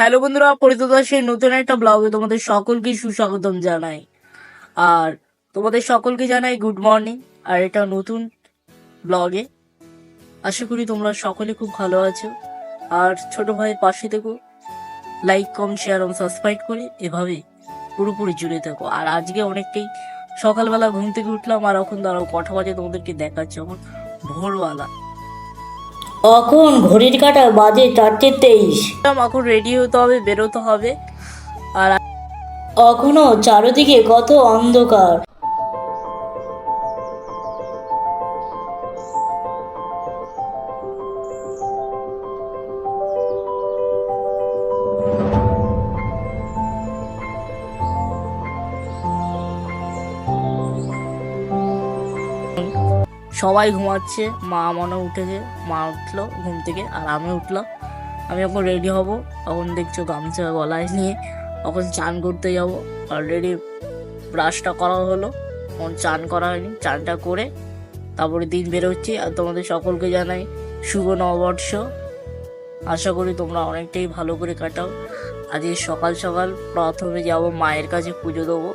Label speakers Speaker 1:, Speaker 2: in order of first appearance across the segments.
Speaker 1: Hello বন্ধুরা, পরিচিত সেই নতুন একটা ব্লগে তোমাদের সকলকে সুস্বাগতম জানাই। আর তোমাদের সকলকে জানাই গুড মর্নিং আর এটা নতুন ব্লগে আশা করি তোমরা সকলে খুব ভালো আছো। আর ছোট ভাইয়ের পাশে থেকো। লাইক কম শেয়ার এবং সাবস্ক্রাইব করে। এভাবে পুরোপুরি জুড়ে থাকো। আর আজকে অনেকটাই সকালবেলা ঘুম থেকে উঠলাম আর এখন দাঁড়াও কটা বাজে তোমাদেরকে দেখাচ্ছি। এখন ভোরবেলা।
Speaker 2: এখন ঘড়ির কাটা বাজে চারটে তেইশ।
Speaker 1: এখন রেডি হতে হবে বেরোতে হবে। আর
Speaker 2: এখনও চারোদিকে কত অন্ধকার।
Speaker 1: সবাই ঘুমাচ্ছে। মা মনে উঠেছে, মা উঠল ঘুম থেকে আর আমি উঠলাম। আমি এখন রেডি হব। তখন দেখছ গামছা গলায় নিয়ে তখন চান করতে যাব। অলরেডি ব্রাশটা করা হলো। এখন চান করা হয়নি। চানটা করে তারপরে দিন বেরোচ্ছি। আর তোমাদের সকলকে জানাই শুভ নববর্ষ। আশা করি তোমরা অনেকটাই ভালো করে কাটাও। আজকে সকাল সকাল প্রথমে যাব মায়ের কাছে পুজো দেবো।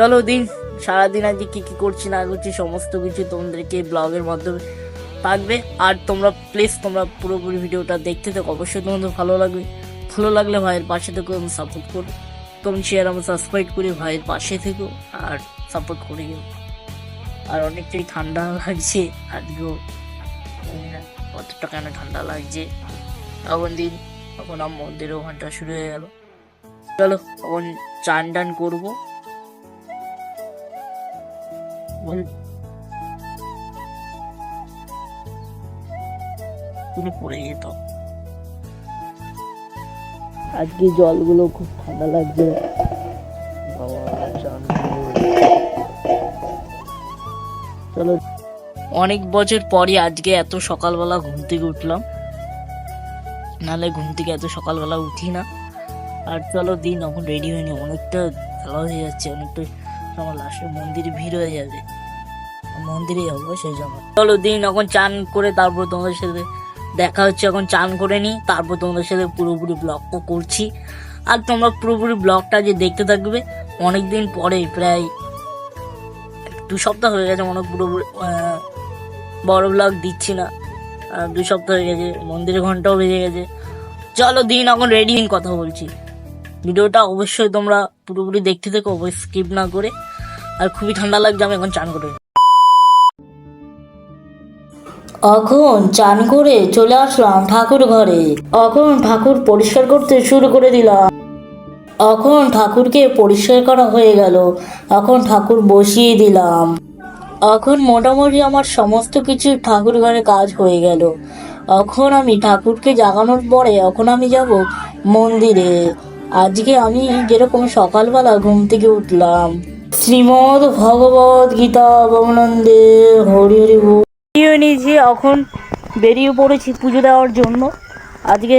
Speaker 1: চলো দিন, সারাদিন আজকে কী কী করছি না করছি, সমস্ত কিছু তোমাদেরকে ব্লগের মাধ্যমে থাকবে। আর তোমরা প্লিজ তোমরা পুরোপুরি ভিডিওটা দেখতে থাকো, অবশ্যই তোমাদের ভালো লাগবে। ভালো লাগলে ভাইয়ের পাশে থেকো আমি সাপোর্ট করো। কমেন্ট শেয়ার এবং সাবস্ক্রাইব করে ভাইয়ের পাশে থেকো আর সাপোর্ট করে আর অনেকটাই ঠান্ডা লাগছে আজকেও কতটা কেন ঠান্ডা লাগছে। তখন দিন, তখন আমার মন্দিরের ওখানটা শুরু হয়ে গেল। চলো, তখন চান টান করব। পুরো পড়ে যেত আজকে জলগুলো খুব ঠান্ডা লাগছে। চলো। অনেক বছর পরে আজকে এত সকালবেলা ঘুম থেকে উঠলাম। নাহলে ঘুম থেকে এত সকালবেলা উঠি না। আর চলো দিন এখন রেডি হয়নি। অনেকটা ভালো হয়ে যাচ্ছে অনেকটা আমার লাস্টে মন্দিরে ভিড় হয়ে যাবে। মন্দিরে যাব সেই জন্য। চলো দিন, এখন চান করে তারপর তোমাদের সাথে দেখা হচ্ছে, এখন চান করে নিই, তারপর তোমাদের সাথে পুরোপুরি ব্লগটা করছি। আর তোমরা পুরোপুরি ব্লগটা যে দেখতে থাকবে অনেক দিন পরে, প্রায় দু সপ্তাহ হয়ে গেছে মনে পুরোপুরি বড় ব্লগ দিচ্ছি না। দু সপ্তাহ হয়ে গেছে, মন্দিরের ঘন্টাও বেজে গেছে। চলো দিন, এখন রেডি কথা বলছি। ভিডিওটা অবশ্যই তোমরা পুরোপুরি দেখতে থেকো, অবশ্যই স্কিপ না করে। আর খুবই ঠান্ডা লাগছে, আমি এখন চান করে
Speaker 2: এখন চান করে চলে আসলাম ঠাকুর ঘরে। এখন ঠাকুর পরিষ্কার করতে শুরু করে দিলাম। এখন ঠাকুরকে পরিষ্কার করা হয়ে গেল। এখন ঠাকুর বসিয়ে দিলাম। এখন মোটামুটি আমার সমস্ত কিছু ঠাকুর ঘরে কাজ হয়ে গেল। এখন আমি ঠাকুরকে জাগানোর পরে এখন আমি যাব মন্দিরে। আজকে আমি যেরকম সকালবেলা ঘুম থেকে উঠলাম। শ্রীমদ ভগবত গীতা বমনন্দে হরি হরি
Speaker 1: বেরিয়ে নিয়েছি এখন বেরিয়ে পড়েছি পুজো দেওয়ার জন্য। আজকে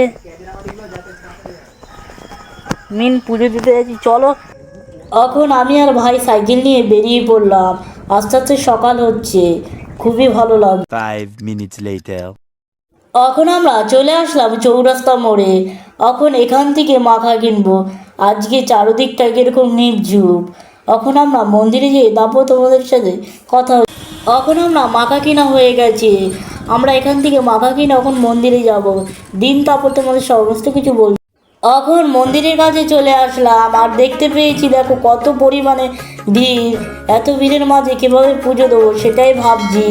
Speaker 1: মেন পুজো দিতে যাচ্ছি। চলো।
Speaker 2: এখন আমি আর ভাই সাইকেল নিয়ে বেরিয়ে পড়লাম। আস্তে আস্তে সকাল হচ্ছে। খুবই ভালো লাগছে. এখন আমরা চলে আসলাম চৌরাস্তা মোড়ে। এখন এখান থেকে মাখা কিনবো। আজকে চারদিকটা কীরকম নির্জুপ এখন আমরা মন্দিরে যেয়ে তারপর তোমাদের সাথে কথা। এখন আমরা মাখা কিনা হয়ে গেছে। আমরা এখান থেকে মাখা কিনে এখন মন্দিরে যাব। দিন তারপর তোমাদের সমস্ত কিছু বল এখন মন্দিরের কাছে চলে আসলাম আর দেখতে পেয়েছি, দেখো কত পরিমাণে ভিড়। এত ভিড়ের মাঝে কীভাবে পুজো দেবো সেটাই ভাবছি।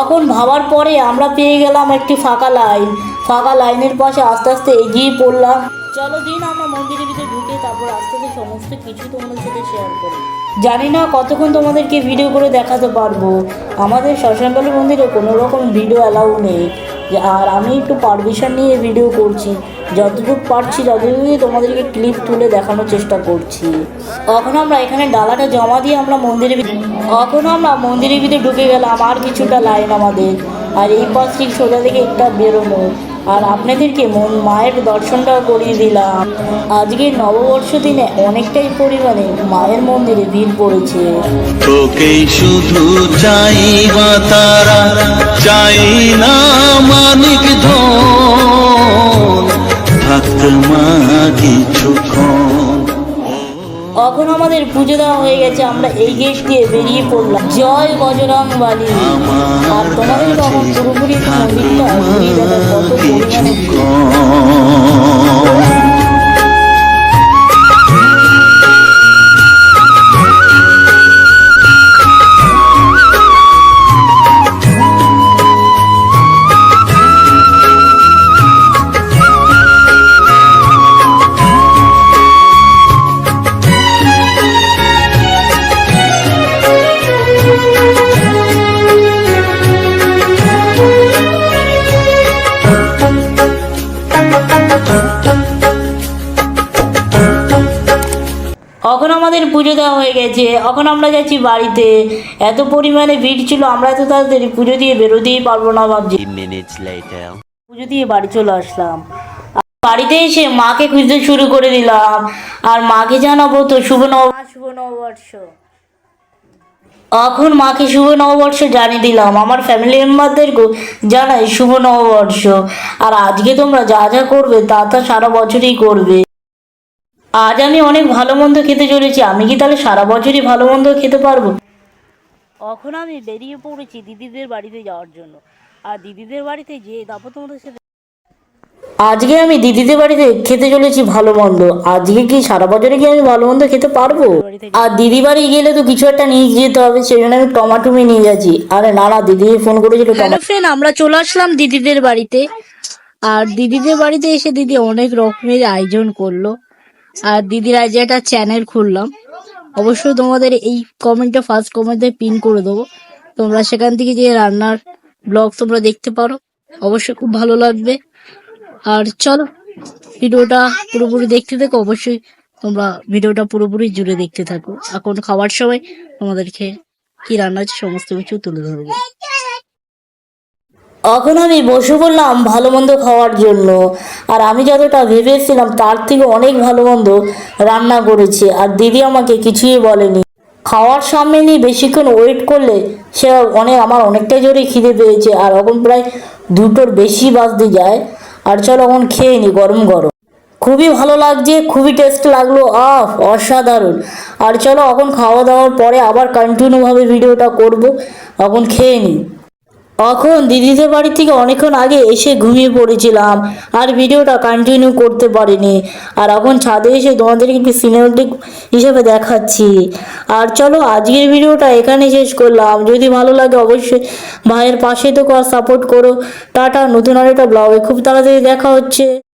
Speaker 2: এখন ভাবার পরে আমরা পেয়ে গেলাম একটি ফাঁকা লাইন। ফাঁকা লাইনের পাশে আস্তে আস্তে এগিয়ে পড়লাম। চলো দিন আমরা মন্দিরের ভিতরে ঢুকে তারপর আস্তে আস্তে সমস্ত কিছু তোমাদের সাথে শেয়ার করি। জানি না কতক্ষণ তোমাদেরকে ভিডিও করে দেখাতে পারব। আমাদের শ্মশানকালী মন্দিরে কোনো রকম ভিডিও অ্যালাউ নেই। আর আমি একটু পারমিশন নিয়ে ভিডিও করছি। যতটুকু পারছি ততটুকুই তোমাদেরকে ক্লিপ তুলে দেখানোর চেষ্টা করছি। এখন আমরা এখানে ডালাটা জমা দিয়ে আমরা মন্দিরের ভিতরে এখন আমরা মন্দিরের ভিতরে ঢুকে গেলাম, আর কিছুটা লাইন আমাদের। আর এই পাশ থেকে সোজা থেকে একটা বেরোনো। আর আপনাদেরকে মন মায়ের দর্শনটা করিয়ে দিলাম। আজকে নববর্ষ দিনে অনেকটাই পরিমাণে মায়ের মন্দিরে ভিড় পড়েছে।
Speaker 3: তোকে শুধু চাই তারা, চাই না মানিক ধন।
Speaker 2: মা এখন আমাদের পুজো দেওয়া হয়ে গেছে আমরা এই গেট দিয়ে বেরিয়ে পড়লাম। জয় বজরং বালি। আর তোমাদের তখন পুরোপুরি মন্দিরটা ঘুরিয়ে দেখার কত পরিমাণে এখন আমাদের পুজো দেওয়া হয়ে গেছে? এখন আমরা যাচ্ছি বাড়িতে? এত পরিমাণে ভিড় ছিল আমরা তো তাড়াতাড়ি পুজো দিয়ে বেরোতেই পারব না ভাবছি। পুজো দিয়ে বাড়ি চলে আসলাম। আর বাড়িতে এসে মাকে খুঁজতে শুরু করে দিলাম। আর মাকে জানাব তো শুভ নব শুভ নববর্ষ। এখন মাকে শুভ নববর্ষ জানিয়ে দিলাম। আমার ফ্যামিলি মেম্বারদেরকেও জানাই শুভ নববর্ষ। আর আজকে তোমরা যা যা করবে তা তা সারা বছরই করবে। আজ আমি অনেক ভালো মন্দ খেতে চলেছি। আমি কি তাহলে সারা বছরই ভালো মন্দ খেতে পারব? এখন আমি বেরিয়ে পড়েছি দিদিদের বাড়িতে যাওয়ার জন্য। আর দিদিদের বাড়িতে যে তারপর তোমাদের সাথে আজকে আমি দিদিদের বাড়িতে খেতে চলেছি ভালো মন্দ। আজকে কি সারা বছরে কি আমি ভালো মন্দ খেতে পারব? আর দিদি বাড়ি গেলে তো কিছু একটা নিয়ে যেতে হবে সেই জন্য আমি টমাটুমি নিয়ে যাচ্ছি। আরে না না দিদি ফোন করেছিল
Speaker 1: হ্যালো ফ্রেন্ড আমরা চলে আসলাম দিদিদের বাড়িতে। আর দিদিদের বাড়িতে এসে দিদি অনেক রকমের আয়োজন করল। আর দিদির যে একটা চ্যানেল খুললাম, অবশ্যই তোমাদের এই কমেন্টে ফার্স্ট কমেন্টে পিন করে দেবো। তোমরা সেখান থেকে যে রান্নার ব্লগ তোমরা দেখতে পারো, অবশ্যই খুব ভালো লাগবে। আর চলো, ভিডিওটা পুরোপুরি দেখতে থাকো, অবশ্যই তোমরা ভিডিওটা পুরোপুরি জুড়ে দেখতে থাকো। এখন খাওয়ার সময় তোমাদেরকে কি রান্না আছে সমস্ত কিছু তুলে ধরবো।
Speaker 2: এখন আমি বসে পড়লাম ভালো মন্দ খাওয়ার জন্য। আর আমি যতটা ভেবেছিলাম, তার থেকে অনেক ভালো মন্দ রান্না করেছে। আর দিদি আমাকে কিছুই বলেনি। খাওয়ার সামনে নিয়ে বেশিক্ষণ ওয়েট করলে সে অনেক আমার অনেকটা জোরে খিদে পেয়েছে। আর এখন প্রায় দুটোর বেশি বাজতে যায়। আর চলো এখন খেয়ে নি, গরম গরম। খুবই ভালো লাগছে, খুবই টেস্ট লাগল। আহ, অসাধারণ। আর চলো এখন খাওয়া দাওয়ার পরে আবার কন্টিনিউভাবে ভিডিওটা করব। এখন খেয়ে নিই এখন দিদিদের বাড়ি থেকে অনেকক্ষণ আগে এসে ঘুমিয়ে পড়েছিলাম আর ভিডিওটা কন্টিনিউ করতে পারিনি। আর এখন ছাদে এসে তোমাদেরকে একটু সিনেমেটিক হিসেবে দেখাচ্ছি। আর চলো আজকের ভিডিওটা এখানে শেষ করলাম। যদি ভালো লাগে অবশ্যই ভাইয়ের পাশে তো কর সাপোর্ট করো। টাটা, নতুন আর একটা ব্লগে খুব তাড়াতাড়ি দেখা হচ্ছে।